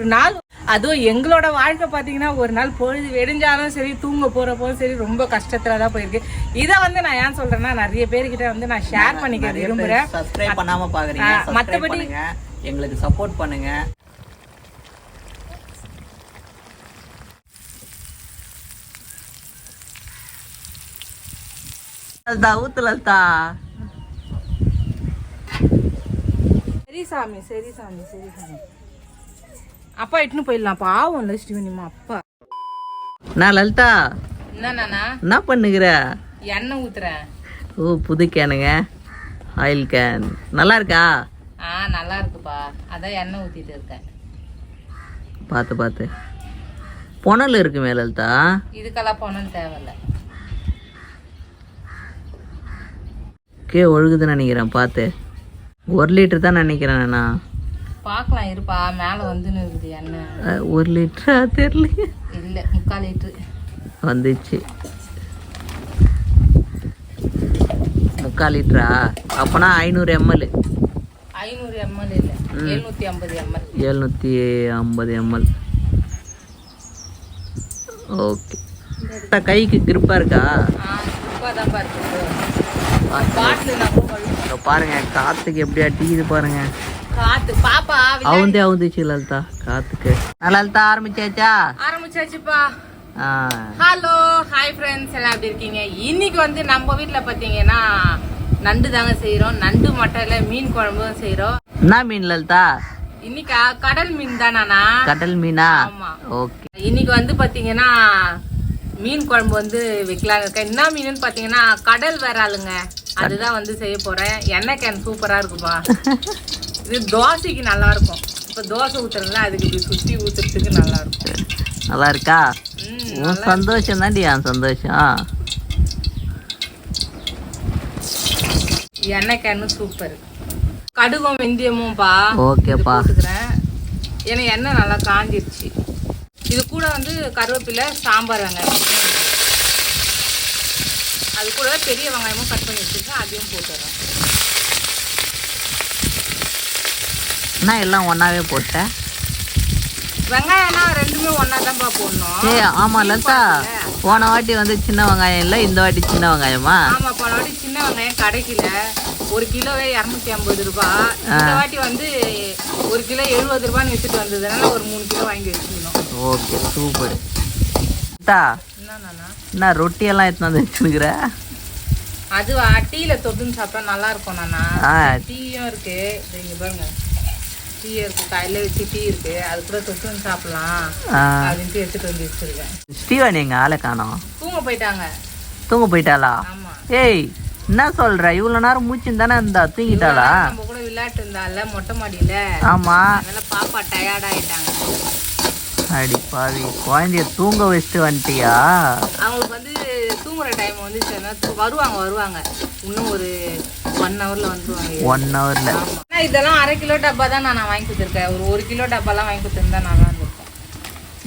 ஒரு நாள் அதுவும் எங்களோட வாழ்க்கை பார்த்தீங்கன்னா ஒரு நாள் பொழுது வெடிஞ்சாலும் சரி தூங்க போறப்போதும் சரி ரொம்ப கஷ்டத்துல தான் போயிருக்கு. இதை வந்து நான் ஏன் சொல்றேன்னா நிறைய பேர்கிட்ட வந்து நான் ஷேர் பண்ணிக்க விரும்புறேன். சப்ஸ்கிரைப் பண்ணுங்க. எங்களுக்கு சப்போர்ட் பண்ணுங்க. லலிதா ஊத்து லலிதா. சரி சாமி சரி சாமி சரி சாமி. அப்பா இட்டுன்னு போயிடலாம். பாவம் இல்லை ஸ்ரீவனிமா அப்பா. நான் லலிதா. என்னண்ணா என்ன பண்ணுகிற? எண்ணெய் ஊத்துறேன் ஓ புது கேனுங்க. Oil can. நல்லா இருக்கா? ஆ நல்லா இருக்குப்பா. அதான் எண்ணெய் ஊத்திட்டு இருக்கேன். பார்த்து பார்த்து. புனல் இருக்குமே லலிதா? இதுக்கெல்லாம் பணம் தேவையில்ல. கே ஒழுகுதுன்னு நினைக்கிறேன் பார்த்து. ஒரு லிட்டர் தான் நினைக்கிறேன் நான் பார்க்கலாம் இருப்பா. மேலே வந்துன்னு இருக்குது எண்ணெய் அஹ், ஒரு லிட்டரா தெரியல இல்லை முக்கால் லிட்டரு. வந்துச்சு. முக்கால் லிட்டரா? அப்போனா ஐநூறு எம்எல். ஐநூறு எம்எல் இல்லை. எழுநூற்றி ஐம்பது எம்எல். எழுநூற்றி ஐம்பது எம்எல். ஓகே. கைக்கு கிருப்பா இருக்கா? ரூபா தான் இருக்கு. பாட்டில் நான் கழுவு இதோ பாருங்க. காத்து பாப்பா அவுந்தே அவுந்துச்சு லலிதா காத்துக்கு. லலிதா ஆரம்பிச்சாச்சா? ஆரம்பிச்சாச்சுப்பா. ஹலோ ஹாய் ஃப்ரெண்ட்ஸ் எல்லாம் எப்படி இருக்கீங்க? இன்னைக்கு வந்து நம்ம வீட்டில் பார்த்தீங்கன்னா நண்டு தாங்க செய்கிறோம் நண்டு மட்டும் இல்லை மீன் குழம்பும் செய்கிறோம் என்ன மீன் லலிதா? இன்னைக்கு கடல் மீன் தானாண்ணா. கடல் மீனா? ஆமா. ஓகே. இன்னைக்கு வந்து பாத்தீங்கன்னா மீன் குழம்பு வந்து வைக்கலாங்க. என்ன மீனுன்னு பாத்தீங்கன்னா கடல் விராலுங்க அதுதான் வந்து செய்ய போறேன். எண்ணெய் கேன் சூப்பரா இருக்குப்பா. இது தோசைக்கு நல்லா இருக்கும் இப்ப தோசை ஊத்துறதுல அதுக்கு இப்படி சுத்தி ஊத்துறதுக்கு நல்லா இருக்கும் நல்லா இருக்கா. ம், உன் சந்தோஷம். தாண்டி என் சந்தோஷம் எண்ணெய் கேனு சூப்பர். கடுகும் வெந்தயமும்பா ஓகேப்பா. ஏன்னா எண்ணெய் நல்லா காஞ்சிருச்சு. இது கூட வந்து கருவேப்பிலை சாம்பார் வெங்காயம். அது கூட பெரிய வெங்காயமும் கட் பண்ணி வச்சுருக்கேன் அதையும் போட்டுறேன். என்ன எல்லாம் ஒன்னாவே போட்டேன். வெங்காயம்னா ரெண்டுமே ஒன்றா தான்ப்பா போடணும். ஏ ஆமா லலிதா போன வாட்டி வந்து சின்ன வெங்காயம் இல்லை இந்த வாட்டி சின்ன வெங்காயமா? ஆமாம் போன வாட்டி சின்ன வெங்காயம் கிடைக்கல. ஒரு கிலோவே இரநூத்தி ஐம்பது ரூபாய் இந்த வாட்டி வந்து ஒரு கிலோ எழுபது ரூபான்னு வித்துட்டு வந்ததுனால ஒரு மூணு கிலோ வாங்கி வச்சுக்கணும். Okay super. என்னண்ணா என்ன ரொட்டி எல்லாம் எடுத்துன்னு வந்து வச்சுருக்குற? அதுவா டீல தொட்டுன்னு சாப்பிட்டா நல்லா இருக்கும் நானா? டீயும் இருக்கு. இங்க பாருங்க. டீ இருக்கு காலையில வச்சு டீ இருக்கு. அது கூட தொட்டுன்னு சாப்பிடலாம். அப்படின்ட்டு எடுத்துட்டு வந்து வச்சிருக்கேன். ஸ்டீவன் எங்க ஆளை காணோம். தூங்க போயிட்டாங்க. தூங்க போயிட்டாளா? ஆமா. ஏய் என்ன சொல்ற? இவ்வளவு நேரம் தானே இருந்தா? தூங்கிட்டாளா? நம்ம கூட விளையாட்டு இருந்தால மொட்டை மாடியில? ஆமா. அதனால பாப்பா டயர்ட் ஆயிட்டாங்க. அடி பாவி. குழந்தைய தூங்க வச்சுட்டு வந்துட்டியா? அவங்களுக்கு வந்து தூங்குற டைம் வந்து வருவாங்க வருவாங்க. இன்னும் ஒரு ஒன் ஹவர்ல வந்துருவாங்க. ஒன் ஹவர்ல ஆமா. ஆனா இதெல்லாம் அரை கிலோ டப்பா தான் நான் வாங்கி கொடுத்துருக்கேன். ஒரு ஒரு கிலோ டப்பாலாம் வாங்கி கொடுத்துருந்தா நல்லா இருந்திருக்கும்.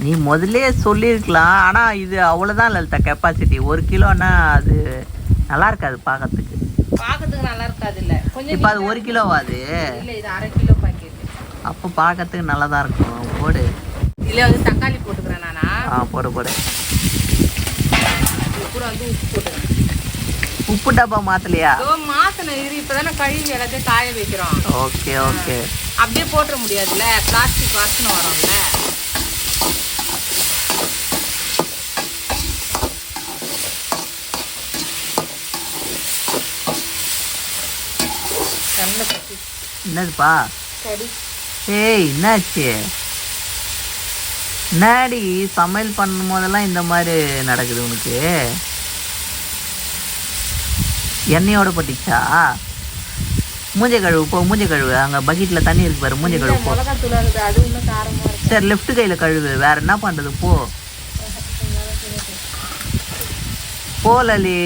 நீ முதல்லயே சொல்லியிருக்கலாம். ஆனா இது அவ்வளவுதான் லலிதா. கெப்பாசிட்டி ஒரு கிலோன்னா அது நல்லா இருக்காது பார்க்கறதுக்கு பார்க்கறதுக்கு நல்லா இருக்காது இல்ல. கொஞ்சம் இப்போ அது ஒரு கிலோவா அது? இல்ல இது அரை கிலோ பாக்கெட் அப்போ பார்க்கறதுக்கு நல்லா தான் இருக்கும். போடு. இதுல வந்து தக்காளி போட்டுக்கிறேன் நானா. ஆ போடு போடு. இது கூட வந்து உப்பு போட்டுக்கிறேன். உப்பு டப்பா மாத்தலையா? இதோ மாத்தின இரு இப்பதானே கழுவி எல்லாத்தையும் காய வைக்கிறோம். Okay okay. அப்படியே போட்டுற முடியாதுல்ல? பிளாஸ்டிக் வாசனை வரும்ல? என்னதுப்பா? கடி ஏய் என்னாச்சு? என்னடி சமையல் பண்ணும் போதெல்லாம் இந்த மாதிரி நடக்குது உனக்கு. எண்ணெயோட பட்டுச்சா? மூஞ்ச கழுவு போ மூஞ்ச கழுவு. அங்க பக்கெட்ல தண்ணி இருக்கு பாரு மூஞ்ச கழுவு போ. சரி லெஃப்ட் கையில கழுவு வேற என்ன பண்றது போ. போ லலி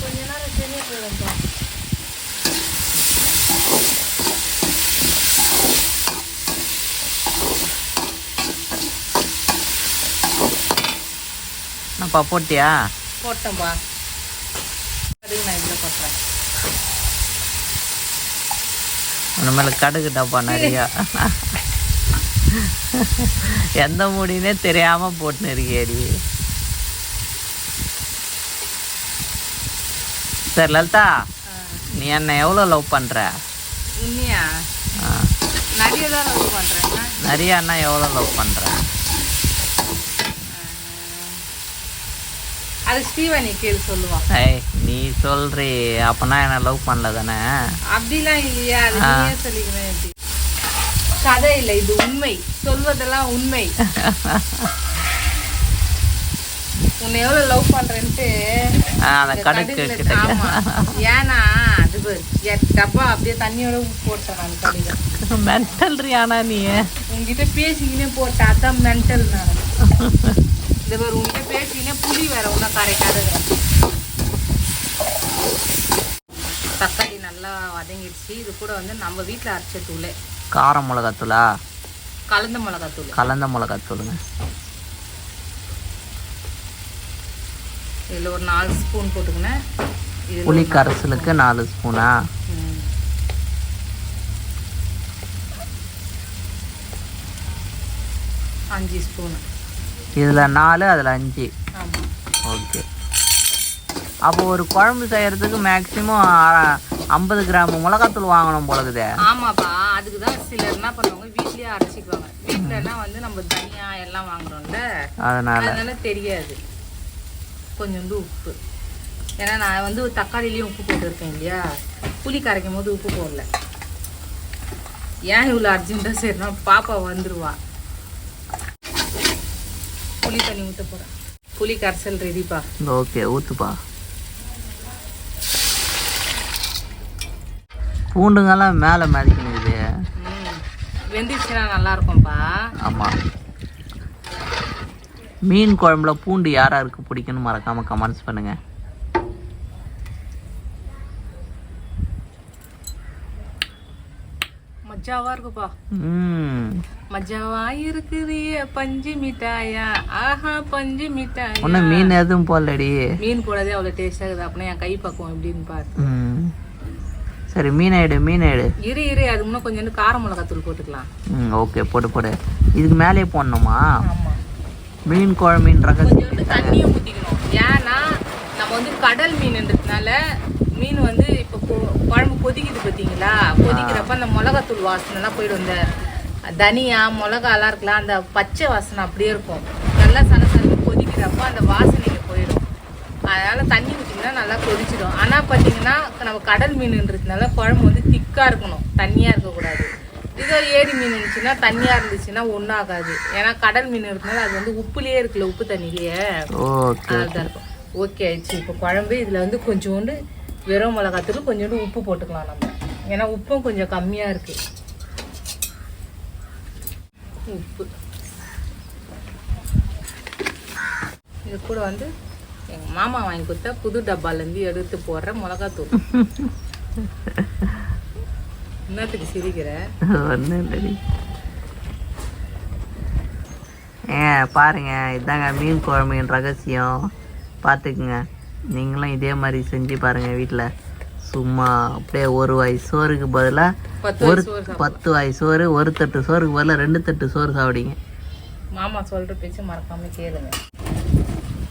கொஞ்ச நேரம் சரியா போயிடும்ப்பா என்னப்பா போட்டியா? போட்டேன்ப்பா கடுகு நான் இதில் போட்டுறேன். உன் மேல கடுகு டப்பா நிறையா. எந்த முடினே தெரியாம போட்டுன்னு இருக்கியடி சரி லலிதா நீ என்ன எவ்வளோ லவ் ஆ, நிறைய தான் லவ் பண்றேன். நிறைய அண்ணா எவ்வளோ லவ் பண்ற? அது ஸ்டீவனி கேள்வி சொல்லுவான் ஏய் நீ சொல்றி அப்பனா என்ன லவ் பண்ணல தானே? அப்படிலாம் இல்லையா? அது நீயே சொல்லிக்கணும் எப்படி? கதை இல்லை இது உண்மை. சொல்வதெல்லாம் உண்மை. உன்னை எவ்வளவு லவ் பண்றேன்ட்டு அந்த கடுக்கு கிட்ட ஏன்னா அது டப்பா அப்படியே தண்ணியோட போட்டேன் நான் கடுகு. மென்டல்ரி ஆனா நீ? உங்ககிட்ட பேசிக்கினே போட்டேன் அதான் மென்டல் நான். இந்த பேர் உங்ககிட்ட பேசிக்கினே புளி வேற ஒன்றா கரைக்காது. தக்காளி நல்லா வதங்கிடுச்சு. இது கூட வந்து நம்ம வீட்டில் அரைச்ச தூள். கார மிளகாத்தூளா? கலந்த மிளகாத்தூள். கலந்த மிளகாத்தூளுங்க இதில் ஒரு நாலு ஸ்பூன் போட்டுக்கினேன் புளி கரைசலுக்கு நாலு ஸ்பூனா. அஞ்சு ஸ்பூன். இதில் நாலு அதில் அஞ்சு. ஓகே. அப்போ ஒரு குழம்பு செய்யறதுக்கு மேக்ஸிமம் ஐம்பது கிராம் மிளகாத்தூள் வாங்கணும் போலகுதே ஆமாப்பா. அதுக்கு தான் சிலர் என்ன பண்ணுவாங்க? வீட்லயே அரைச்சிக்குவாங்க. வீட்டிலனா வந்து நம்ம தனியா எல்லாம் வாங்குறோம்ல? அதனால. அதனால தெரியாது. கொஞ்சோண்டு உப்பு. ஏன்னா நான் வந்து தக்காளிலையும் உப்பு போட்டிருக்கேன் இல்லையா? புளி கரைக்கும் போது உப்பு போடல. ஏன் இவ்வளோ அர்ஜென்ட்டாக சரினா பாப்பா வந்துருவா. புளி தண்ணி ஊற்ற போகிறேன் புளி கரைசல் ரெடிப்பா ஓகே ஊத்துப்பா. பூண்டுங்கெல்லாம் மேலே மதிக்கணுது ம் வெந்துச்சுன்னா நல்லா இருக்கும்ப்பா ஆமாம் மீன் குழம்புல பூண்டு யார் யாருக்கு பிடிக்குன்னு மறக்காம கமெண்ட்ஸ் பண்ணுங்க. மஜாவா இருக்குப்பா. மஜாவா இருக்குது பஞ்சு மிட்டாயா. ஆஹா பஞ்சு மிட்டாயா. ஒன்றும் மீன் எதுவும் போடலடி. மீன் போடதே அவ்வளோ டேஸ்டாக இருக்குது. அப்படின்னா என் கை பக்குவம் எப்படின்னு பாரு. சரி மீன் எடு மீன் எடு. இரு இரு. அது இன்னும் கொஞ்சோண்டு கார மிளகாத்தூள் போட்டுக்கலாம். ம் ஓகே. போடு போடு. இதுக்கு மேலே போடணுமா? மீன் குழம்பின் ரகசியம். கொஞ்சோண்டு தண்ணியும் ஊற்றிக்கணும் ஏன்னா நம்ம வந்து கடல் மீன்ன்றதுனால மீன் வந்து இப்போ குழம்பு கொதிக்குது பார்த்தீங்களா கொதிக்கிறப்ப அந்த மிளகாத்தூள் வாசனைலாம் போயிடும். இந்த தனியா மிளகாலாம் இருக்கலாம் அந்த பச்சை வாசனை அப்படியே இருக்கும். நல்லா சலசலன்னு கொதிக்கிறப்ப அந்த வாசனைக்கு போயிடும். அதனால தண்ணி ஊற்றிங்கன்னா நல்லா கொதிச்சிடும். ஆனால் பார்த்தீங்கன்னா நம்ம கடல் மீனுன்றதுனால குழம்பு வந்து திக்காக இருக்கணும். தண்ணியாக இருக்கக்கூடாது. இதோ ஏரி மீன் இருந்துச்சுன்னா தண்ணியாக இருந்துச்சுன்னா ஒன்றும் ஆகாது ஏன்னா கடல் மீன் இருக்கனால அது வந்து உப்புலேயே இருக்குல்ல உப்பு தண்ணியிலேயே அதுதான் இருக்கும். ஓகே ஆயிடுச்சு. இப்போ குழம்பு இதில் வந்து கொஞ்சோண்டு வெறும் மிளகாத்தூள் கொஞ்சோண்டு உப்பு போட்டுக்கலாம் நம்ம. ஏன்னா உப்பும் கொஞ்சம் கம்மியாக இருக்குது உப்பு. இது கூட வந்து எங்கள் மாமா வாங்கி கொடுத்தா புது டப்பாலேருந்து எடுத்து போடுற மிளகாத்தூள். என்னத்துக்கு சிரிக்கிற? ஏ பாருங்க இதாங்க மீன் குழம்பின் ரகசியம். பார்த்துக்குங்க. நீங்களும் இதே மாதிரி செஞ்சு பாருங்க வீட்டில் சும்மா அப்படியே ஒரு வாய் சோறுக்கு பதிலாக பத்து ஒரு பத்து வாய் சோறு ஒரு தட்டு சோறுக்கு பதிலாக ரெண்டு தட்டு சோறு சாப்பிடுங்க. மாமா சொல்கிற பேச்சு மறக்காம கேளுங்க.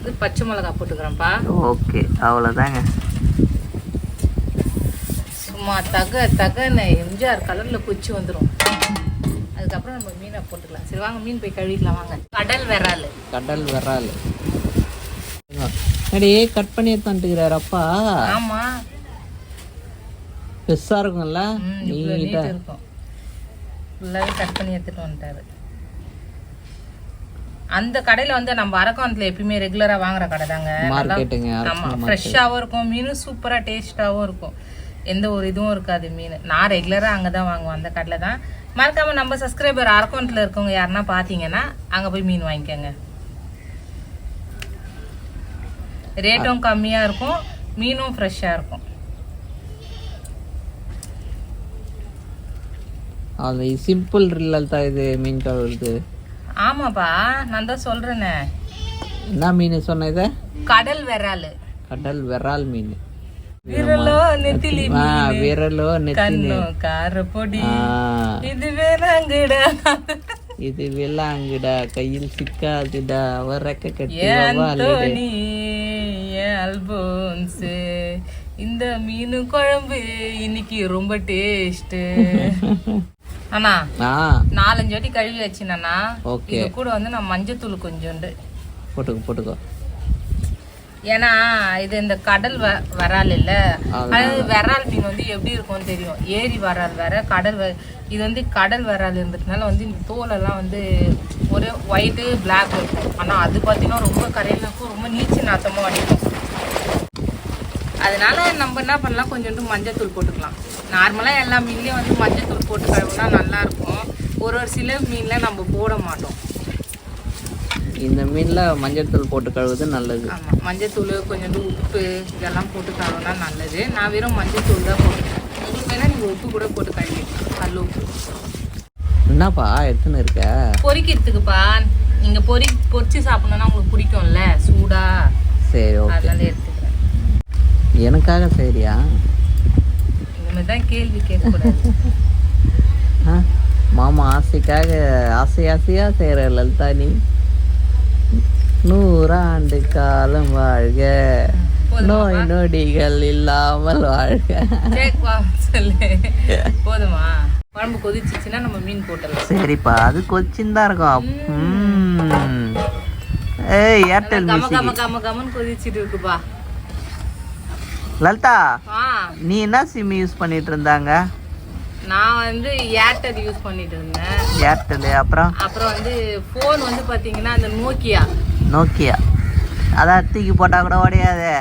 இது பச்சை மிளகா போட்டுக்கிறேன்ப்பா. ஓகே அவ்வளோதாங்க சும்மா தக தகன்னு எம்ஜிஆர் கலர்ல கொச்சி வந்துடும் அதுக்கப்புறம் நம்ம மீனை போட்டுக்கலாம். சரி வாங்க மீன் போய் கழுவிக்கலாம் வாங்க. கடல் விரால். கடல் விரால். அடி கட் பண்ணி எடுத்துட்டுக்கிறார் அப்பா. ஆமா. பெருசாக இருக்கும்ல? ம், இவ்வளோ நீட்டாக நீட் இருக்கும். ஃபுல்லாகவே கட் பண்ணி எடுத்துட்டு வந்துட்டாரு. அந்த கடையில வந்து நம்ம அரக்கோணத்துல எப்பயுமே ரெகுலரா வாங்குற கடை தாங்க. நல்லா மார்க்கெட்டுங்க ஆமா ஃப்ரெஷ்ஷாகவும் இருக்கும். மீனும் சூப்பரா டேஸ்டாகவும் இருக்கும். எந்த ஒரு இதுவும் இருக்காது மீன். நான் ரெகுலரா அங்கே தான் வாங்குவேன். அந்த கடையில் தான். மறக்காம நம்ம சப்ஸ்கிரைபர் அரக்கௌண்ட்ல இருக்கவங்க யாருன்னா பார்த்தீங்கன்னா அங்க போய் மீன் வாங்கிக்கோங்க. ரேட்டும் கம்மியா இருக்கும் மீனும் ஃப்ரெஷ்ஷாக இருக்கும். அது சிம்பிள் ரில்லல் தான் இது மீன் கழுவுறது. ஆமாப்பா நான் தான் சொல்றேனே. என்ன மீன் சொன்ன இதை? கடல் விரால். கடல் விரால் மீன். விரலோ நெத்திலி விரலோ நெத்தி கண்ணோ காரப்பொடி. ஆ, இது வேறாங்கடா இது விலாங்குடா கையில் சிக்காதுடா அவர் ரெக்க கட்டி அல்போன்ஸ் இந்த மீன் குழம்பு இன்னைக்கு ரொம்ப டேஸ்ட் அண்ணா நாலஞ்சு வாட்டி கழுவி வச்சினா ஓகே. கூட வந்து நான் மஞ்சத்தூள் கொஞ்சோண்டு. போட்டுக்கோ போட்டுக்கோ. ஏன்னா இது இந்த கடல் வ வரால் இல்ல. அதனால. அது விரால் மீன் வந்து எப்படி இருக்கும்னு தெரியும். ஏரி வரால் வேற கடல் இது வந்து கடல் வரால் இருந்ததுனால வந்து இந்த தோலெல்லாம் வந்து ஒரு ஒயிட்டு பிளாக் இருக்கும். ஆனா அது பார்த்தீங்கன்னா ரொம்ப கரையில இருக்கும். ரொம்ப நீச்சு நாத்தமாக அடிக்கும் அதனால நம்ம என்ன பண்ணலாம் கொஞ்சோண்டு மஞ்சத்தூள் போட்டுக்கலாம். நார்மலாக எல்லா மீன்லேயும் வந்து மஞ்சத்தூள் போட்டு கழுவுனா நல்லா இருக்கும். ஒரு ஒரு சில மீனில் நம்ம போட மாட்டோம். இந்த மீன்ல மஞ்சள் தூள் போட்டு கழுவுறது நல்லது. ஆமாம் மஞ்சத்தூள் கொஞ்சோண்டு உப்பு இதெல்லாம் போட்டு கழுவுனா நல்லது. நான் வெறும் மஞ்சத்தூள் தான் போட்டுக்கிறேன் உங்களுக்கு வேணால் நீங்கள் உப்பு கூட போட்டு கழுவிக்கலாம். கல் உப்பு. என்னப்பா எடுத்துன்னு இருக்க? பொரிக்கிறதுக்குப்பா நீங்கள் பொரி பொரிச்சு சாப்பிடணுன்னா உங்களுக்கு பிடிக்கும்ல சூடா. சரி ஓகே. அதனால எடுத்துக்கிறேன். எனக்காக சரியா தான் கேள்வி கேட்கக்கூடாது? மாமா ஆசைக்காக ஆசை ஆசையா செய்யற லலிதா நீ? நூறாண்டு காலம் வாழ்க. நோய் நொடிகள் இல்லாமல் வாழ்க. சொல்லு. போதுமா? குழம்பு கொதிச்சிச்சுன்னா நம்ம மீன் போட்டுடலாம். சரிப்பா அது கொச்சின் தான் இருக்கும். ஏய் ஏர்டெல் கம மியூசிக் கம கம கமன்னு கொதிச்சிட்டு இருக்குப்பா. லலிதா நீ என்ன சிம் யூஸ் பண்ணிட்டு இருந்தாங்க? நான் வந்து ஏர்டெல் யூஸ் பண்ணிட்டு இருந்தேன். ஏர்டெல் அப்புறம்? அப்புறம் வந்து ஃபோன் வந்து பார்த்தீங்கன்னா அந்த நோக்கியா நோக்கியா அதான் தூக்கி போட்டா கூட உடையாதே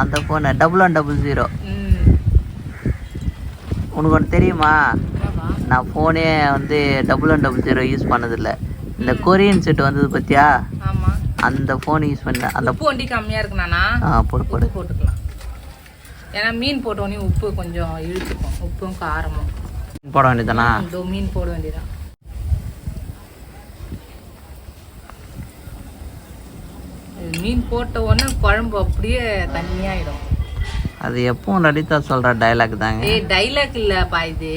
அந்த phone double one double zero. உனக்கு ஒன்று தெரியுமா? நான் ஃபோனே வந்து double one double zero use பண்ணதில்ல. இந்த கொரியன் செட் வந்தது பத்தியா? ஆமா. அந்த ஃபோன் யூஸ் பண்ணேன். அந்த உப்பு வண்டி கம்மியா இருக்குண்ணா ஆ போடு போடு. உப்பு போட்டுக்கலாம். ஏன்னா மீன் போட்ட உடனே உப்பு கொஞ்சம் இழுத்துக்கும். உப்பும் காரமும். போட வேண்டியதானா இதோ மீன் போட வேண்டியதான் மீன் போட்ட உடனே குழம்பு அப்படியே தண்ணியாயிடும். அது எப்பவும் லலிதா சொல்ற டைலாக் தாங்க. டைலாக் இல்லப்பா இது.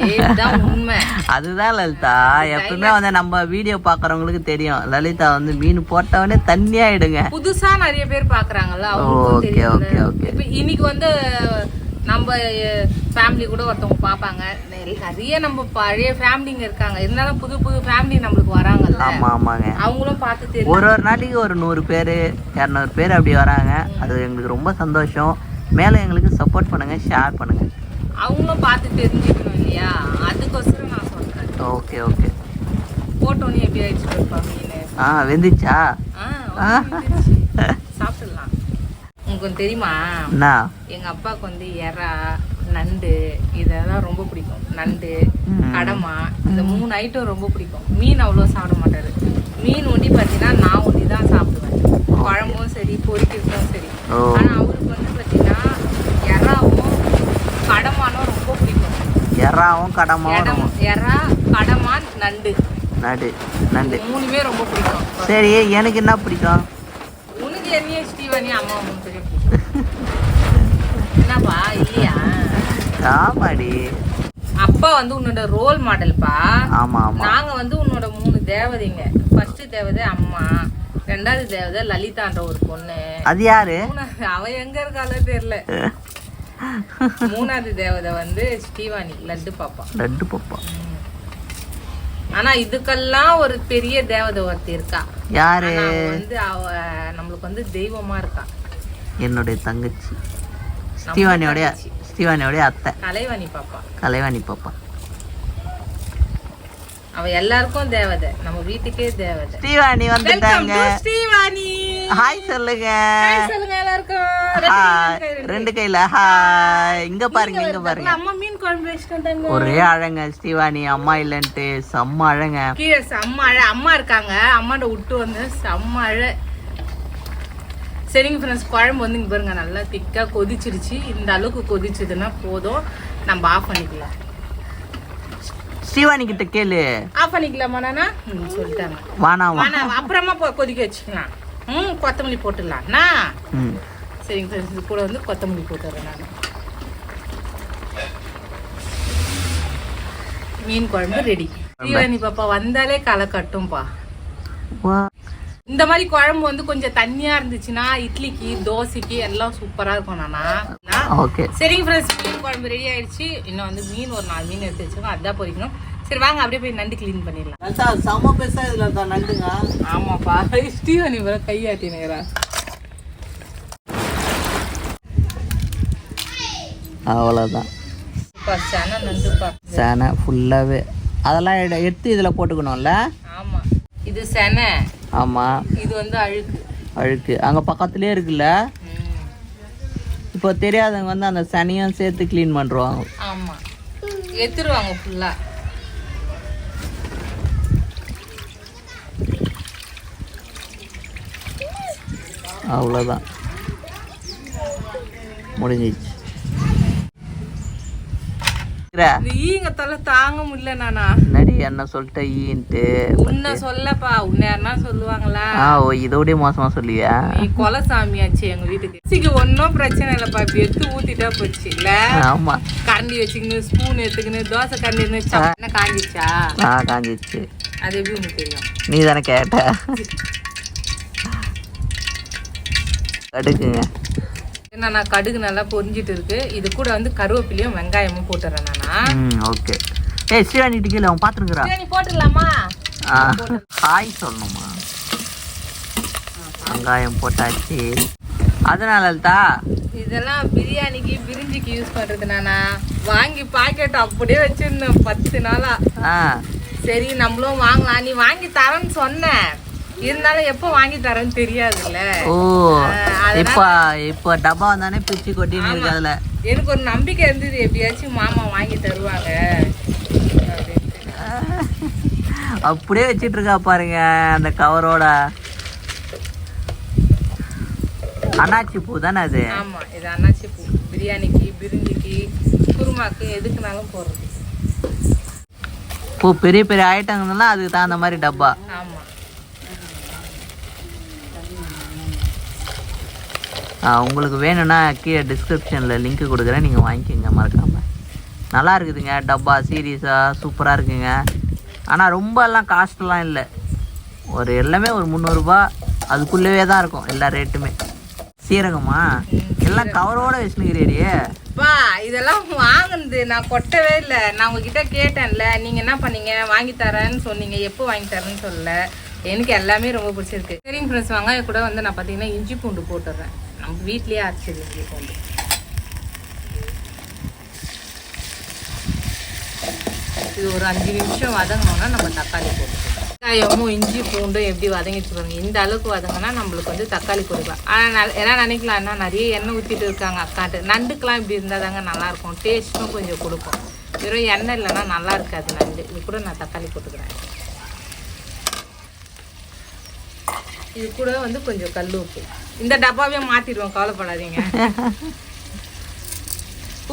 உண்மை. அதுதான் லலிதா. எப்பவுமே வந்து நம்ம வீடியோ பாக்குறவங்களுக்கு தெரியும். லலிதா வந்து மீன் போட்டவொடனே தண்ணி ஆயிடுங்க புதுசா நிறைய பேர் பாக்குறாங்கல்ல ஓகே ஓகே ஓகே. இன்னைக்கு வந்து நம்ம ஃபேமிலி கூட ஒருத்தவங்க பார்ப்பாங்க. நிறைய நம்ம பழைய ஃபேமிலிங்க இருக்காங்க. இருந்தாலும் புது புது ஃபேமிலி நம்மளுக்கு வராங்கல்ல. ஆமா ஆமாங்க. அவங்களும் பார்த்து தெரியும் ஒரு ஒரு நாளைக்கு ஒரு நூறு பேர் இரநூறு பேர் அப்படி வராங்க. அது எங்களுக்கு ரொம்ப சந்தோஷம். மேலே எங்களுக்கு சப்போர்ட் பண்ணுங்க ஷேர் பண்ணுங்க. அவங்களும் பார்த்து தெரிஞ்சுக்கணும் இல்லையா? அதுக்கோசரம் நான் சொல்றேன். ஓகே ஓகே போட்டோன்னே எப்படி ஆயிடுச்சு பாருப்பா மீன் ஆ வெந்துச்சா. சாப்பிடலாம். உங்களுக்கு தெரியுமா? என்ன? எங்க அப்பாவுக்கு வந்து எறா நண்டு இதெல்லாம் ரொம்ப பிடிக்கும். நண்டு. கடமா இந்த மூணு ஐட்டம் ரொம்ப பிடிக்கும். மீன் அவ்வளோ சாப்பிட மாட்டாரு. மீன் ஒண்டி பார்த்தீங்கன்னா நான் ஒண்டி தான் சாப்பிடுவேன். குழம்பும் சரி பொரிக்கிறதும் சரி. ஓ. ஆனா அவருக்கு கடமானும் ரொம்ப பிடிக்கும். எறாவும் கடமாவும் எறா கடமான் நண்டு. நடு நண்டு. மூணுமே ரொம்ப பிடிக்கும். சரி எனக்கு என்ன பிடிக்கும்? உனக்கு என்னையே ஸ்ரீவாணி அம்மா பிடிக்கும். என்னப்பா இல்லையா? ஆமாடி. அப்பா வந்து உன்னோட ரோல் மாடல்ப்பா ஆமா ஆமா. நாங்க வந்து உன்னோட மூணு தேவதைங்க. ஃபர்ஸ்ட் தேவதை அம்மா ரெண்டாவது தேவதை லலிதான்ற ஒரு பொண்ணு. அது யாரு? அவ எங்க இருக்காளோ தெரியல. மூணாவது தேவதை வந்து ஸ்ரீவாணி லட்டு பாப்பா. லட்டு பப்பா. ஆனா இதுக்கெல்லாம் ஒரு பெரிய தேவதை ஒருத்தி இருக்கா. யாரு? வந்து அவ நம்மளுக்கு வந்து தெய்வமா இருக்கா. என்னுடைய தங்கச்சி. ஸ்ரீவாணியோடைய ஸ்ரீவாணியோடைய அத்தை. கலைவாணி பாப்பா. கலைவாணி பாப்பா. அவ எல்லாருக்கும் தேவதை. நம்ம வீட்டுக்கே தேவதை. ஸ்ரீவாணி வந்துட்டாங்க. ஸ்ரீவாணி. ஹாய் சொல்லுங்க. சொல்லுங்க எல்லாருக்கும். ரெண்டு கையில ஹாய் இங்க பாருங்க இங்க பாருங்க. அம்மா மீன் குழம்பு வச்சுட்டு வந்தாங்க. ஒரே அழங்க ஸ்ரீவாணி. அம்மா இல்லன்ட்டு செம்ம அழங்க. கீழே செம்ம அழ. அம்மா இருக்காங்க. அம்மாட்ட விட்டு வந்து செம்ம அழ. சரிங்க ஃப்ரெண்ட்ஸ் குழம்பு வந்து இங்க பாருங்க நல்லா திக்கா கொதிச்சிருச்சு. இந்த அளவுக்கு கொதிச்சதுன்னா போதும். நம்ம ஆஃப் பண்ணிக்கலாம். ஸ்ரீவாணி கிட்ட கேளு. ஆஃப் பண்ணிக்கலாமா நானா? சொல்லிட்டாங்க. வானாவா வேணாம் அப்புறமா கொதிக்க வச்சுக்கலாம். ம் கொத்தமல்லி போட்டுடலாம்னா ம். சரிங்க ஃப்ரெண்ட்ஸ் இது கூட வந்து கொத்தமல்லி போட்டுறேன் நான். மீன் குழம்பு ரெடி. தீவானி பாப்பா வந்தாலே களை கட்டும்பா. வா. இந்த மாதிரி குழம்பு வந்து கொஞ்சம் தண்ணியா இருந்துச்சுன்னா இட்லிக்கு தோசைக்கு எல்லாம் சூப்பரா இருக்கும் நானா. ஓகே சரிங்க ஃப்ரெண்ட்ஸ் மீன் குழம்பு ரெடி ஆயிடுச்சு. இன்னும் வந்து மீன் ஒரு நாலு மீன் எடுத்து வச்சிருக்கோம். அதான் பொரிக்கணும் சரி வாங்க அப்படியே போய் நண்டு க்ளீன் பண்ணிடலாம். செம்ம பெருசா இதுல இருக்கா நண்டுங்க? ஆமாப்பா. ஸ்டீவன் இவரை கையாட்டினுக்கிறா. அவ்வளோதான் சூப்பர் சேனா நண்டுப்பா. சேனை ஃபுல்லாகவே அதெல்லாம் எடு- எடுத்து இதில் போட்டுக்கணும்ல? ஆமா. இது செனை. ஆமாம் இது வந்து அழுக்கு. அழுக்கு. அங்கே பக்கத்துலேயே இருக்குல்ல? இப்போ தெரியாதவங்க வந்து அந்த சனியும் சேர்த்து க்ளீன் பண்ணுருவாங்க ஆமா. எடுத்துருவாங்க ஃபுல்லா அவ்வளோதான் முடிஞ்சிச்சு. இந்த ஈங்க தொல்லை தாங்க முடியல நானா. நடி என்ன சொல்லிட்ட ஈன்ட்டு? உன்னை சொல்லப்பா உன்னை யாருன்னா சொல்லுவாங்களா? ஓ இதோடய மோசமாக சொல்லியா? நீ கொலை சாமியாச்சு எங்க வீட்டுக்கு. சிக்கு ஒன்றும் பிரச்சனை இல்லைப்பா இப்படி எடுத்து ஊத்திட்டா போச்சு இல்ல? ஆமாம் கரண்டி வச்சுக்கின்னு ஸ்பூன் எடுத்துக்கின்னு தோசை கரண்டி என்ன காஞ்சிச்சா? ஆ காஞ்சிச்சு. அது எப்படி உனக்கு தெரியும்? நீ தானே கேட்ட? கடுக்குங்க என்னன்னா கடுகு நல்லா பொரிஞ்சிட்டு இருக்கு. இது கூட வந்து கருவேப்பிலையும் வெங்காயமும் போட்டுறேன் நானா. ஓகே. ஏய் ஸ்ரீவாணிட்டு கீழே அவன் பார்த்துருக்குறான் சரி, நீ போட்டுடலாமா ஹாய் சொல்லணுமா? வெங்காயம் போட்டாச்சு. அதனால இதெல்லாம் பிரியாணிக்கு பிரிஞ்சிக்கு யூஸ் பண்றது நானா. வாங்கி பாக்கெட் அப்படியே வச்சிருந்தேன் பத்து நாளா. சரி நம்மளும் வாங்கலாம். நீ வாங்கி தரேன்னு சொன்ன. இருந்தாலும் எப்போ வாங்கி தரேன்னு தெரியாதுல்ல. ஓ. இப்போ இப்போ டப்பா வந்தானே பிச்சு கொட்டின்னு இருக்கு அதில். எனக்கு ஒரு நம்பிக்கை இருந்தது எப்படியாச்சும் மாமா வாங்கி தருவாங்க. அப்படியே வச்சிட்டு இருக்கா பாருங்க அந்த கவரோட. அண்ணாச்சி பூ தானே அது? ஆமா இது அன்னாச்சி பூ. பிரியாணிக்கு பிரிஞ்சிக்கு குருமாக்கு எதுக்குனாலும் போடுறது. பூ பெரிய பெரிய ஐட்டங்கள்லாம் அதுக்கு தகுந்த மாதிரி டப்பா ஆமா ஆ, உங்களுக்கு வேணும்னா கீழே டிஸ்கிரிப்ஷனில் லிங்க் கொடுக்குறேன். நீங்கள் வாங்கிக்கோங்க மறக்காமல் நல்லா இருக்குதுங்க டப்பா சீரியஸாக சூப்பராக இருக்குங்க. ஆனால் ரொம்ப எல்லாம் காஸ்ட்லாம் இல்லை. ஒரு எல்லாமே ஒரு முந்நூறுரூபா அதுக்குள்ளேயே தான் இருக்கும் எல்லா ரேட்டுமே சீரகமா? எல்லாம் கவரோட வச்சுனுக்கிறீரியே பா இதெல்லாம் வாங்கினது நான் கொட்டவே இல்லை. நான் உங்ககிட்ட கேட்டேன்ல நீங்க என்ன பண்ணீங்க? வாங்கி தரேன்னு சொன்னீங்க. எப்போ வாங்கி தரேன்னு சொல்லல. எனக்கு எல்லாமே ரொம்ப பிடிச்சிருக்கு. சரிங்க ஃப்ரெண்ட்ஸ் வாங்க. கூட வந்து நான் பார்த்தீங்கன்னா இஞ்சி பூண்டு போட்டுடுறேன் நமக்கு வீட்லயே அரைச்சது இஞ்சி பூண்டு இது ஒரு அஞ்சு நிமிஷம் வதங்கணும்னா நம்ம தக்காளி போட்டுக்கலாம் வெங்காயமும் இஞ்சி பூண்டும் எப்படி வதங்கிட்டு இருக்காங்க இந்த அளவுக்கு வதங்கினா நம்மளுக்கு வந்து தக்காளி கொடுக்கலாம். ஆனால் எல்லாம் நினைக்கலாம்னா நிறைய எண்ணெய் ஊற்றிட்டு இருக்காங்க அக்காட்டு நண்டுக்கெலாம் இப்படி இருந்தால் தாங்க நல்லாயிருக்கும். டேஸ்ட்டும் கொஞ்சம் கொடுக்கும். வெறும் எண்ணெய் இல்லைன்னா நல்லா இருக்காது நண்டு. இது கூட நான் தக்காளி போட்டுக்கிறேன். இது கூட வந்து கொஞ்சம் கல் உப்பு. இந்த டப்பாவே மாற்றிடுவோம் கவலைப்படாதீங்க.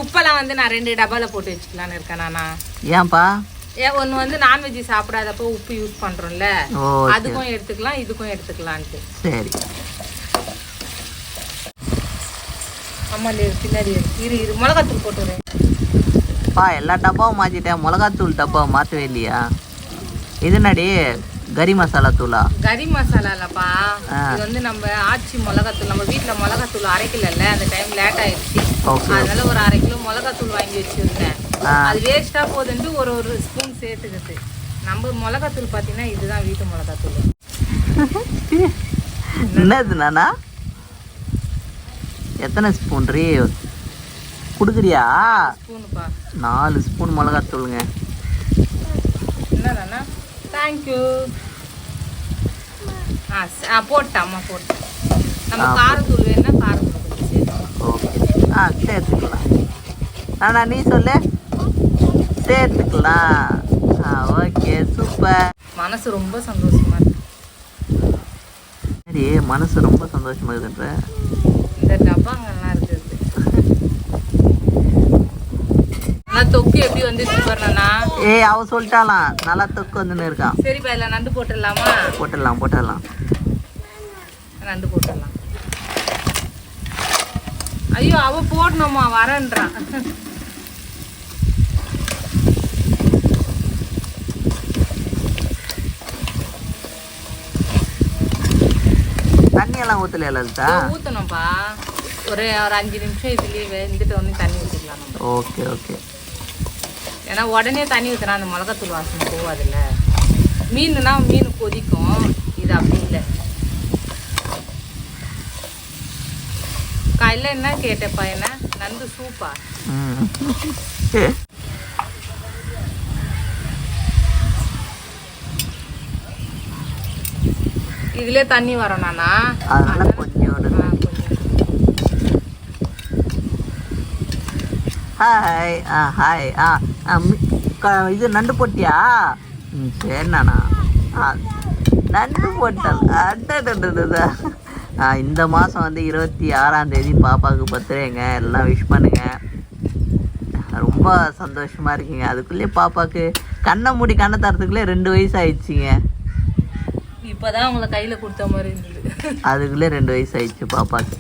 உப்பெல்லாம் வந்து நான் ரெண்டு டப்பாவில் போட்டு வச்சுக்கலான்னு இருக்கேன் நானா. ஏன்பா? ஏன் ஒன்று வந்து நான்வெஜ் சாப்பிடாதப்போ உப்பு யூஸ் பண்ணுறோம்ல அதுக்கும் எடுத்துக்கலாம் இதுக்கும் எடுத்துக்கலான்ட்டு சரி. ஆமா இல்லையா பின்னாடி. இரு. இரு மிளகாத்தூள் போட்டுறேன் பா எல்லா டப்பாவும் மாற்றிட்டேன் மிளகாத்தூள் டப்பாவை மாற்றவே இல்லையா? இது கறி மசாலா தூளா? கறி மசாலா இல்லப்பா. இது வந்து நம்ம ஆச்சி மிளகாத்தூள் நம்ம வீட்ல மிளகாத்தூள் அரைக்கலல்ல அந்த டைம் லேட் ஆயிடுச்சு. அதனால ஒரு அரை கிலோ மிளகாத்தூள் வாங்கி வச்சிருந்தேன். அது வேஸ்டா போகுதுன்ட்டு ஒரு ஒரு ஸ்பூன் சேர்த்துக்கிட்டு. நம்ம மிளகாத்தூள் பார்த்தீங்கன்னா இதுதான் வீட்டு மிளகாத்தூள். என்னது நானா? எத்தனை ஸ்பூன் ரீ? கொடுக்குறியா? நாலு ஸ்பூன் மிளகாத்தூளுங்க. என்னதாண்ணா தேங்க்யூ ஆ ஆ போட்டேன் அம்மா போட்டேன் நம்ம காரத்தூள் வேணா காரத்தூள் கொஞ்சம் சேர்த்துக்கலாம் ஓகே ஆ சேர்த்துக்கலாம் நானா நீ சொல்லு சேர்த்துக்கலாம் ஆ ஓகே சூப்பர் மனசு ரொம்ப சந்தோஷமா இருக்கு சரி மனசு ரொம்ப சந்தோஷமா இருக்குன்ற இந்த டப்பாங்கெல்லாம் ஆனா எப்படி வந்துச்சு பாருண்ணா ஏய் அவ சொல்லிட்டாலாம் நல்லா தொக்கு வந்துன்னு இருக்கா. சரிப்பா இதில் நண்டு போட்டுடலாமா? போட்டுடலாம் போட்டுடலாம். நண்டு போட்டுடலாம். ஐயோ அவ போடணுமா வரன்றான் தண்ணியெல்லாம் ஊற்றலையா லலிதா ஊற்றணும்ப்பா ஒரு ஒரு அஞ்சு நிமிஷம் இதுலேயே வெந்துட்டு ஒன்று தண்ணி ஊற்றிக்கலாம் ஓகே ஓகே. ஏன்னா உடனே தண்ணி ஊற்றினா அந்த மிளகாத்தூள் வாசனை போகாதுல்ல. மீனுனா மீன் கொதிக்கும். இது அப்படி இல்லை. காலையில் என்ன கேட்டப்பா என்ன? நண்டு சூப்பா. இதுல இதுலயே தண்ணி வரணும் நானா அதனால கொஞ்சோண்டு ஆ, கொஞ்சம். ஹாய் ஆ ஹாய் ஆ இது நண்டு போட்டியா? ம் சரிண்ணா ஆ நண்டு போட்டல். அடடடடடா. ஆ இந்த மாதம் வந்து இருபத்தி ஆறாம் தேதி பாப்பாவுக்கு பர்த்டேங்க எல்லாம் விஷ் பண்ணுங்க. ரொம்ப சந்தோஷமா இருக்கீங்க. அதுக்குள்ளேயே பாப்பாவுக்கு கண்ணை மூடி கண்ணை தரத்துக்குள்ளே ரெண்டு வயசு ஆயிடுச்சுங்க. இப்பதான் உங்களை கையில கொடுத்த மாதிரி இருந்தது. அதுக்குள்ளே ரெண்டு வயசு ஆயிடுச்சு பாப்பாக்கு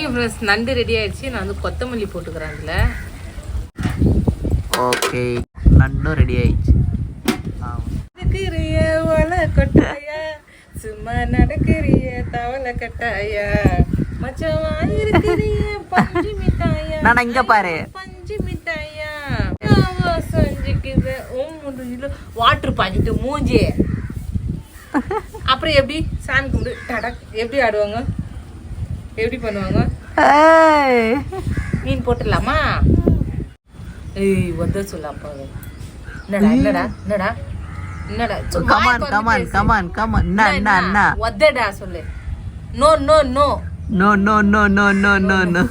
சரிங்க ஃப்ரெண்ட்ஸ் நண்டு ரெடி ஆயிடுச்சு. நான் வந்து கொத்தமல்லி போட்டுக்கிறேன் அதுல. ஓகே. நண்டும் ரெடி ஆயிடுச்சு. நடக்கிறிய ஒலை கொட்டாயா சும்மா நடக்கிறிய தவளை கட்டாயா. மச்சமா இருக்கிறிய பஞ்சு மிட்டாயா. நானா இங்க பாரு. பஞ்சு மிட்டாயா. செஞ்சுக்குது உன் முடிஞ்சில வாட்டர் பாக்கிட்டு மூஞ்சி அப்புறம் எப்படி? சாமி கும்பிடு. டடக். எப்படி ஆடுவாங்க? எப்படி பண்ணுவாங்க. மீன் போட்டுடலாமா ஏய் வந்த சொல்ல அப்பா என்னடா என்னடா என்னடா என்னடா. என்ன, என்ன, என்ன? பேசு. ஒத்தடா சொல்லு no no no No, no, no, no, no, no, no.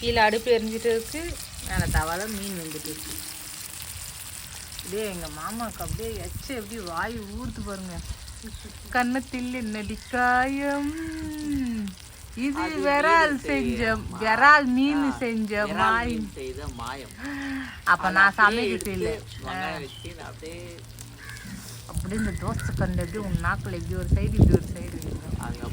கீழே அடுப்பு எரிஞ்சிட்டு இருக்கு மேலே தவால மீன் வந்துட்டு இருக்கு. அப்படியே எங்க மாமாக்கு அப்படியே எச்சு எப்படி வாய் ஊறுது பாருங்க. கன்னத்தில் என்னடி காயம் இது விரால் செஞ்ச விரால் மீன் செஞ்ச மாய். செய்த மாயம். அப்ப நான் சமைக்க செய்யல. அப்படி இந்த தோசை கண்டு எப்படி உன் நாக்குல இப்படி ஒரு சைடு இப்படி ஒரு சைடு அங்க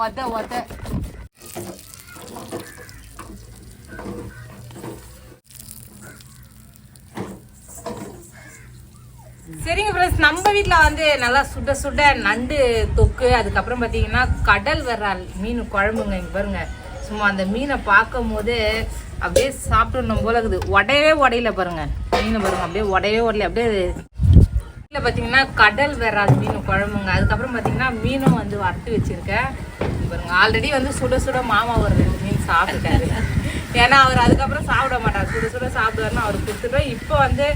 பாரு சிவானிட்டே சரிங்க ஃப்ரெண்ட்ஸ் நம்ம வீட்டில் வந்து நல்லா சுட சுட நண்டு தொக்கு அதுக்கப்புறம் பார்த்தீங்கன்னா கடல் வர்றால் மீன் குழம்புங்க இங்கே பாருங்க. சும்மா அந்த மீனை பார்க்கும் போது அப்படியே சாப்பிடணும் போல இருக்குது. உடையவே உடையில பாருங்க. மீனை பாருங்க அப்படியே உடையவே உடையில அப்படியே இதில் பார்த்தீங்கன்னா கடல் விரால் மீன் குழம்புங்க. அதுக்கப்புறம் பார்த்தீங்கன்னா மீனும் வந்து வறுத்து வச்சுருக்கேன். பாருங்க ஆல்ரெடி வந்து சுட சுட மாமா ஒரு ரெண்டு மீன் சாப்பிட்டாரு ஏன்னா அவர் அதுக்கப்புறம் சாப்பிட மாட்டார். சுட சுட சாப்பிடுவாருன்னு அவர் கொடுத்துட்டோம். இப்போ வந்து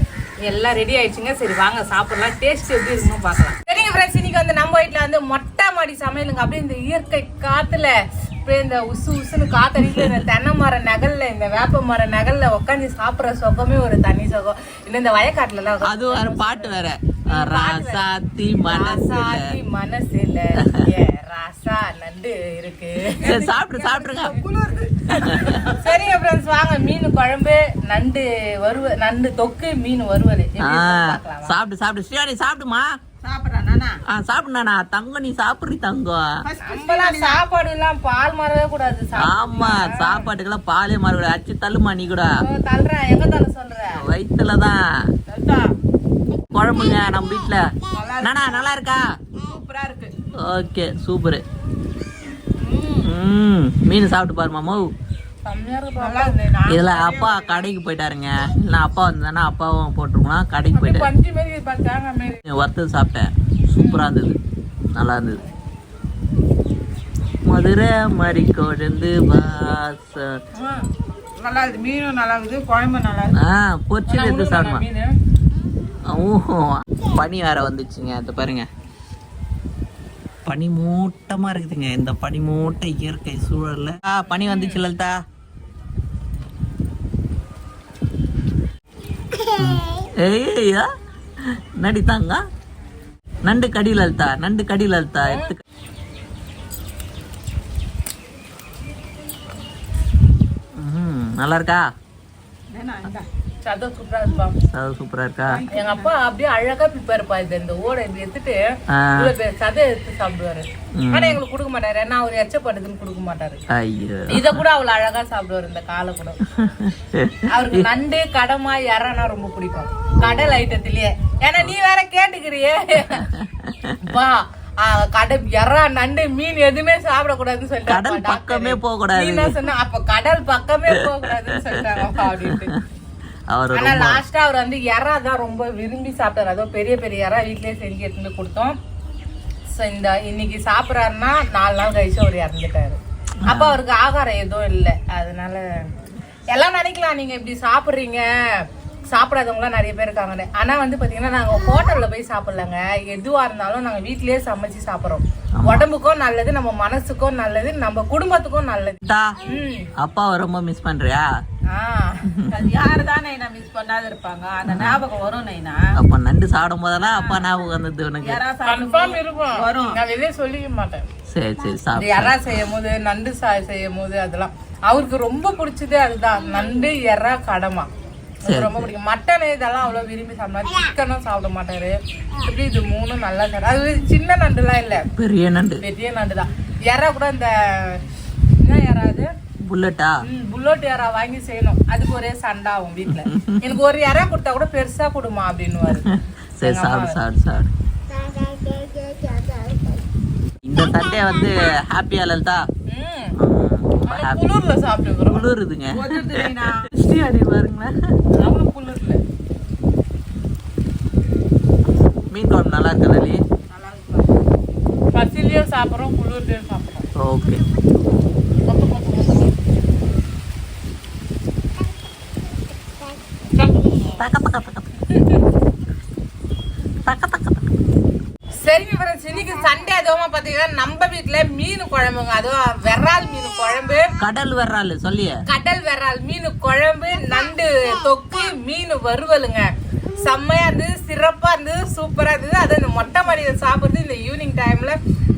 எல்லாம் ரெடி ஆயிடுச்சுங்க. சரி வாங்க சாப்பிடலாம். டேஸ்ட் எப்படி இருக்குன்னு பார்க்கலாம். சரிங்க ஃப்ரெண்ட்ஸ் இன்னைக்கு வந்து நம்ம வீட்டில் வந்து மொட்டை மாடி சமையலுங்க. அப்படியே இந்த இயற்கை காற்றுல அப்படியே இந்த உசு உசுன்னு காத்தடிக்கல இந்த தென்னை மர நகல்ல இந்த வேப்ப மர நகல்ல உட்காந்து சாப்பிட்ற சுகமே ஒரு தனி சுகம். இல்லை இந்த வயக்காட்டுல எல்லாம் அது ஒரு பாட்டு வேற. ராசாத்தி மனசுல. ராசாத்தி மனசுல ராசா நண்டு இருக்கு. சாப்பிட்டு சாப்பிட்டுருங்க சரிங்க ஃப்ரெண்ட்ஸ் வாங்க மீன் குழம்பு நண்டு வறுவ நண்டு தொக்கு மீன் வாங்க. சாப்பிட்டு சாப்பிட்டு ஸ்ரீவாணி சாப்பிடுமா? சாப்பிடுண்ணா தங்கம் நீ சாப்பிட்றி தங்கம். சாப்பாடு எல்லாம் பால் மாறவே கூடாது ஆமா சாப்பாட்டுக்கெல்லாம் பாலே மாறுபட அச்சு தள்ளுமா நீ கூட? தள்ளுறேன். எங்க தள்ள சொல்ற? வயிற்றுல தான். குழம்புங்க நம்ம வீட்டுல நானா நல்லா இருக்கா? சூப்பரா இருக்கு. Okay super. ம். மீன் சாப்பிட்டு பாரு மாமோ செம்மையா இருக்கு நல்லா இருக்கு நான் இதுல அப்பா கடைக்கு போயிட்டாருங்க. இல்லை அப்பா வந்தானா அப்பாவும் போட்டிருக்கலாம் கடைக்கு போயிட்டாரு. பஞ்சு மாரி இருக்கு, தேங்காய் மாரி வறுத்து சாப்பிட்டேன். சூப்பரா இருந்தது. நல்லா இருந்தது. மதுரை மறி கொழுந்து வாசம் நல்லா இருக்கு. மீனும் நல்லா இருக்குது குழம்பும் நல்லா இருக்கு. ஆ பொரிச்சு எடுத்து உருளைக்கிழங்கு சாப்பிடுமா? மீன். ஓஹோ பனி வேற வந்துச்சுங்க. அது பாருங்க. பனி மூட்டமா இருக்குதுங்க. இந்த பனி மூட்டை இயற்கை சூழல்ல. ஆ பனி வந்துச்சு லலிதா. ஏய்யா நடி தாங்க. நண்டு கடி லலிதா நண்டு கடி லலிதா. எடுத்து நல்லா இருக்கா? சதம் சூப்பரா இருப்பா. அது சூப்பரா இருக்கா? எங்க அப்பா அப்படியே அழகா பிப்பாருப்பா இது இந்த ஓடை இப்படி எடுத்துட்டு சதை எடுத்து சாப்பிடுவாரு. ஆனா எங்களுக்கு கொடுக்க மாட்டாரு. ஏன்னா அவர் எச்சப்படுதுன்னு கொடுக்க மாட்டாரு. இத கூட அவ்வளவு அழகா சாப்பிடுவாரு இந்த காலை கூட. அவருக்கு நண்டு கடமா இறானா ரொம்ப பிடிக்கும். கடல் ஐட்டத்திலேயே. ஏன்னா நீ வேற கேட்டுக்கிறியே. ஆ, கடல் எறா நண்டு மீன் எதுவுமே சாப்பிடக்கூடாதுன்னு சொல்லிட்டாங்க பக்கமே போக கூடாது என்ன சொன்ன? அப்ப கடல் பக்கமே போக கூடாதுன்னு சொல்லிட்டாங்க அப்படின்ட்டு. அவர் ஆனா லாஸ்டா அவர் வந்து எறா தான் ரொம்ப விரும்பி சாப்பிட்டாரு. அதோ பெரிய பெரிய எறா வீட்லயே செஞ்சு எடுத்துட்டு கொடுத்தோம். ஸோ இந்த இன்னைக்கு சாப்பிட்றாருன்னா நாலு நாள் கழிச்சு அவர் இறந்துட்டாரு. அப்ப அவருக்கு ஆகாரம் எதுவும் இல்லை. அதனால எல்லாம் நினைக்கலாம். நீங்க இப்படி சாப்பிடுறீங்க. சாப்பிடாதவங்களாம் நிறைய பேர் இருக்காங்க ஆனா வந்து பாத்தீங்கன்னா நாங்க ஹோட்டல்ல போய் சாப்பிடலங்க. எதுவா இருந்தாலும் நாங்க வீட்லயே சமைச்சு சாப்பிடுறோம். உடம்புக்கும் நல்லது நம்ம மனசுக்கும் நல்லது நம்ம குடும்பத்துக்கும் நல்லது. அப்பாவை ரொம்ப மிஸ் பண்றியா? ஆ அது யாரு தான் நைனா மிஸ் பண்ணாத இருப்பாங்க அந்த ஞாபகம் வரும் நைனா? அப்ப நண்டு சாப்பிடும் போதெல்லாம் அப்பா ஞாபகம் வந்தது உனக்கு. சரி சரி சாப்பிடு. எறா செய்யும் போது நண்டு சாய் செய்யும் போது அதெல்லாம். அவருக்கு ரொம்ப பிடிச்சது அதுதான். நண்டு எறா கடமா. அது ரொம்ப பிடிக்கும். மட்டன் இதெல்லாம் அவ்வளோ விரும்பி சாப்பிடுவாரு சிக்கனும் சாப்பிட மாட்டாரு. இப்படி இது மூணும் நல்லா சாப்பிடும் அது சின்ன நண்டுலாம் இல்லை. பெரிய நண்டு. பெரிய நண்டு தான் எறா கூட இந்த என்ன எறா அது? புல்லட்டா? ம், புல்லட் எறா வாங்கி செய்யணும். அதுக்கு ஒரே சண்டை ஆகும் வீட்டுல எனக்கு ஒரு எறா கொடுத்தா கூட பெருசா கொடுமா அப்படின்னுவாரு. சரி சாப்பிடு சாப்பிடு சாப்பிடு. இந்த சட்டையை வந்து ஹாப்பியா லலிதா? குளிர்ல சாப்பிட்டுக்கிறோம். குளிருதுங்க. திருஷ்டி அடி பாருங்களேன். குளிர்ல. மீன் குழம்பு நல்லா இருக்கு லலி நல்லா இருக்கும் பசிலையும் சாப்பிட்றோம் குளிர்லையும் சாப்பிட்றோம். ஓகே கொத்து கொத்து கொத்து தக்க தக்க தக்க தக்க தக்க தக்க சரிங்க ஃப்ரெண்ட்ஸ் இன்னைக்கு சண்டே அதுவும் வீட்ல மீன் குழம்புங்க. அதுவும் விரால் மீன் குழம்பு. கடல் வர்றாள் சொல்லிய. கடல் விரால் மீன் குழம்பு நண்டு தொக்கு மீன் வறுவலுங்க. செம்மையா இருந்தது சிறப்பா இருந்தது சூப்பரா இருந்தது. அது இந்த மொட்டை மாடியில் சாப்பிடுறது இந்த ஈவினிங் டைம்ல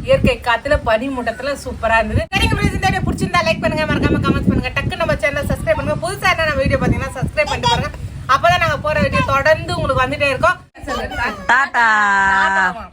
இயற்கை காத்துல பனி மூட்டத்துல சூப்பரா இருந்தது. சரிங்க இந்த பிடிச்சிருந்தா லைக் பண்ணுங்க மறக்காம கமெண்ட் பண்ணுங்க. டக்கு நம்ம சேனல் சப்ஸ்கிரைப் பண்ணுங்க. புதுசா என்ன வீடியோ பாத்தீங்கன்னா சப்ஸ்கிரைப் பண்ணிட்டு பாருங்க. அப்பதான் நாங்க போற வீடியோ தொடர்ந்து உங்களுக்கு வந்துட்டே இருக்கோம். டாடா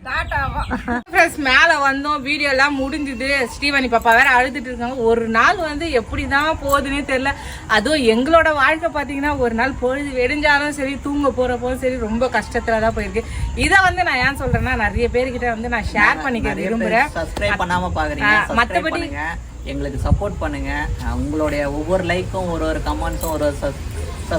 டாட்டாவா? ஃப்ரெண்ட்ஸ் மேல வந்தோம். வீடியோ எல்லாம் முடிஞ்சுது. ஸ்ரீவாணி பாப்பா வேற அழுதுட்டு இருக்காங்க. ஒரு நாள் வந்து எப்படிதான் போகுதுன்னே தெரியல. அதுவும் எங்களோட வாழ்க்கை பாத்தீங்கன்னா ஒரு நாள் பொழுது வெடிஞ்சாலும் சரி தூங்க போறப்போ சரி ரொம்ப கஷ்டத்துல தான் போயிருக்கு. இதை வந்து நான் ஏன் சொல்றேன்னா நிறைய பேர்கிட்ட வந்து நான் ஷேர் பண்ணிக்க விரும்புறேன். சப்ஸ்கிரைப் பண்ணாம பாக்குறீங்க. ஆ, subscribe மத்தபடி- பண்ணுங்க. எங்களுக்கு சப்போர்ட் பண்ணுங்க. உங்களுடைய ஒவ்வொரு லைக்கும் ஒரு ஒரு கமெண்ட்ஸும் ஒரு ஒரு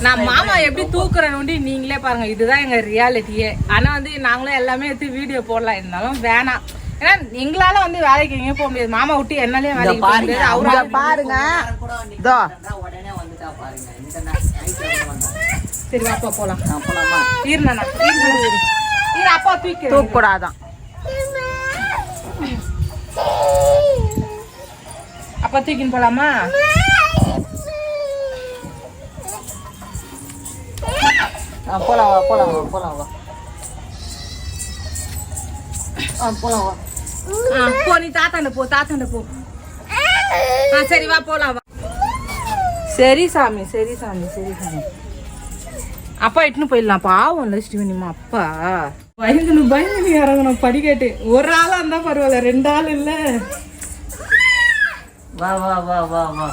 நான் மாமா எப்படி தூக்குறேன்னு நீங்களே பாருங்க இதுதான் எங்க ரியாலிட்டியே ஆனா வந்து நாங்களும் எல்லாமே எடுத்து வீடியோ போடலாம். இருந்தாலும் வேணாம். ஏன்னா எங்களால வந்து வேலைக்கு எங்கேயும் போக முடியாது. மாமா விட்டு என்னாலே வேலைக்கு போக பாருங்க முடியாது பாருங்க. இதோ. சரி வாப்பா போலாம். நான் போலாமா? ஈரண்ணா ஈர அப்பா தூக்கி தூக்கூடாதான். அப்பா தூக்கின்னு போலாமா? ஆ, போலாம் வா போலாம் வா போலாம் வா. ஆ, போலாம் வா. ஆ, போ நீ தாத்தாண்ட போ தாத்தாண்ட போ. ஆ சரி வா போலாம் வா. சரி சாமி சரி சாமி சரி சாமி. அப்பா இட்டுன்னு போயிடலாம். பாவம் இல்லை ஸ்ரீவனிமா அப்பா. பயந்துன்னு பயந்துன்னு இறங்கணும் படிக்கட்டு. ஒரு ஆளா இருந்தா பரவாயில்ல ரெண்டு ஆள் இல்ல. வா வா வா வா வா.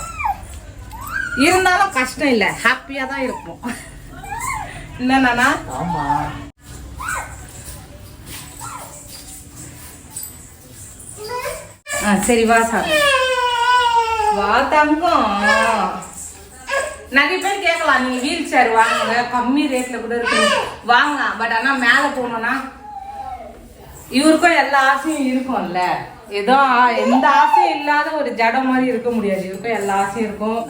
இருந்தாலும் கஷ்டம் இல்ல. ஹாப்பியா தான் இருக்கும் என்னண்ணா ஆமா. ஆ சரி வா சாமி. வா தங்கம். நிறைய பேர் கேட்கலாம் நீங்க வீல் சேர் வாங்குங்க கம்மி ரேட்ல கூட இருக்கு. வாங்கலாம் பட் ஆனா மேல போகணும்னா இவருக்கும் எல்லா ஆசையும் இருக்கும்ல. ஏதோ எந்த ஆசையும் இல்லாத ஒரு ஜடம் மாதிரி இருக்க முடியாது. இவருக்கும் எல்லா ஆசையும் இருக்கும்.